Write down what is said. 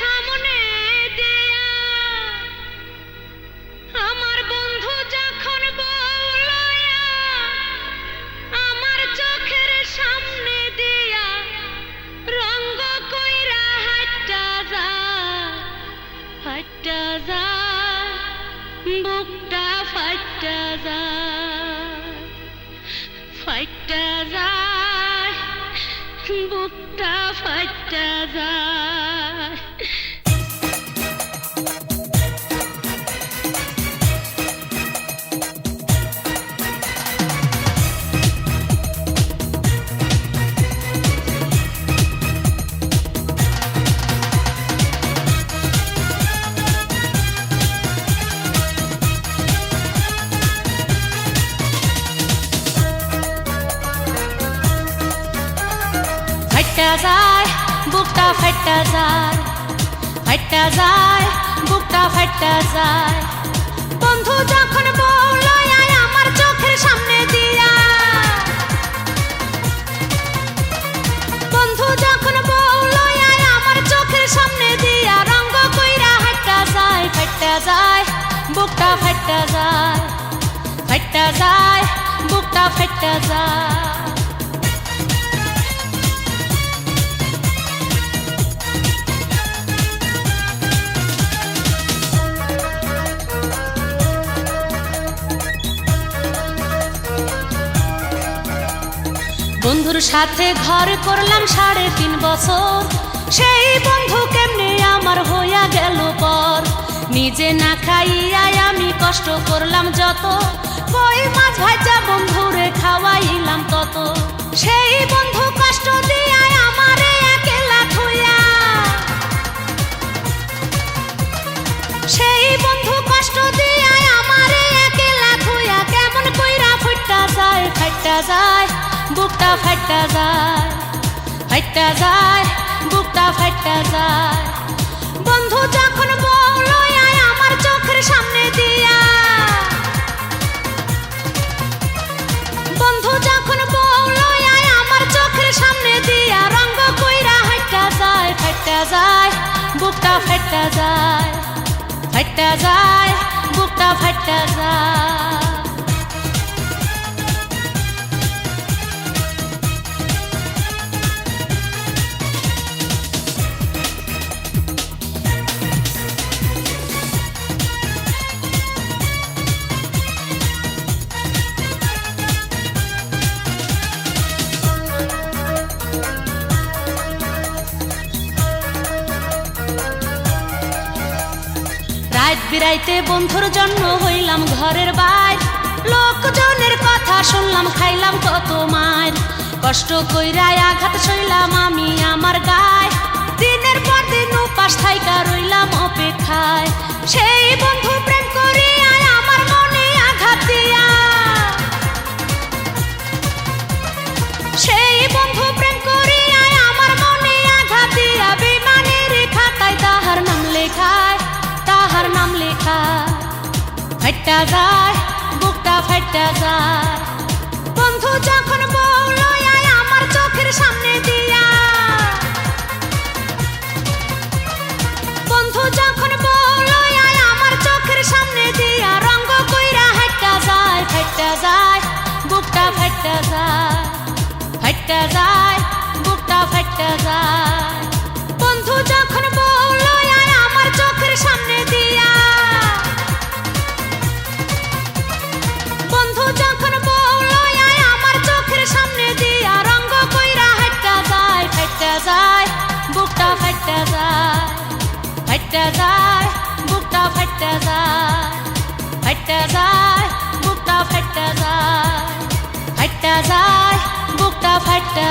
সামনে দেয়া। আমার বন্ধু যখন বলয়া, আমার চোখের সামনে দেয়া রঙ্গ কইরা হাট্টা যা হাট্টা যা, বুকটা ফাট্টা যা ফাট্টা যা, বুকটা ফাট্টা যায় ফাইটা যায়, বুকটা ফাইটা যায় ফাইটা যায়, বুকটা ফাইটা যায়। বন্ধু যখন বলল আয় আমার চোখের সামনে দিয়া। বন্ধু যখন বলল আয় আমার চোখের সামনে দিয়া। রঙ্গ কইরা হাইটা যায় ফাইটা যায়, বুকটা ফাইটা যায় ফাইটা যায়, বুকটা ফাইটা যায়। বন্ধুর সাথে ঘর করলাম সাড়ে তিন বছর। সেই বন্ধু কেমনে আমার হইয়া গেল পর? নিজে না খাইয়াই আমি কষ্ট করলাম যত। কই মাছ ভাজা বন্ধুরে খাওয়াইলাম তত। সেই বন্ধু কষ্ট দিয়াই আমারে একেলা থইয়া সেই বন্ধু কষ্ট দিয়াই আমারে একেলা থইয়া কেমন কইরা ফুটটা যায় ফাইটা যায়। বুকটা ফাইটা যায় ফাইটা যায় বুকটা ফাইটা যায় বন্ধু যখন বলল আয় আমার চোখের সামনে দিয়া। বন্ধু যখন বলল আয় আমার চোখের সামনে দিয়া। রঙ্গ কইরা হাইটা যায় ফাইটা যায় বুকটা ফাইটা যায় ফাইটা যায় বুকটা ফাইটা যায় রাত বিরাইতে বন্ধুর জন্য হইলাম ঘরের বাইর। লোকজনের কথা শুনলাম, খাইলাম কত মার কষ্ট কইরায় আঘাত সইলাম আমি আমার গায়। দিনের পর দিন উপাস থাইকা রইলাম অপেক্ষায়। সেই ফাইটা যায় বুকটা ফাইটা যায় বন্ধু, যখন বলল আয় আমার চোখের সামনে দিয়া। বন্ধু, যখন বলল আয় আমার চোখের সামনে দিয়া। রঙ্গ কইরা হাইটা যায় ফাইটা যায় বুকটা ফাইটা যায় ফাইটা যায় বুকটা ফাইটা যায় ফাইটা যায় বুকটা ফাইটা যায় ফাইটা যায় বুকটা ফাইটা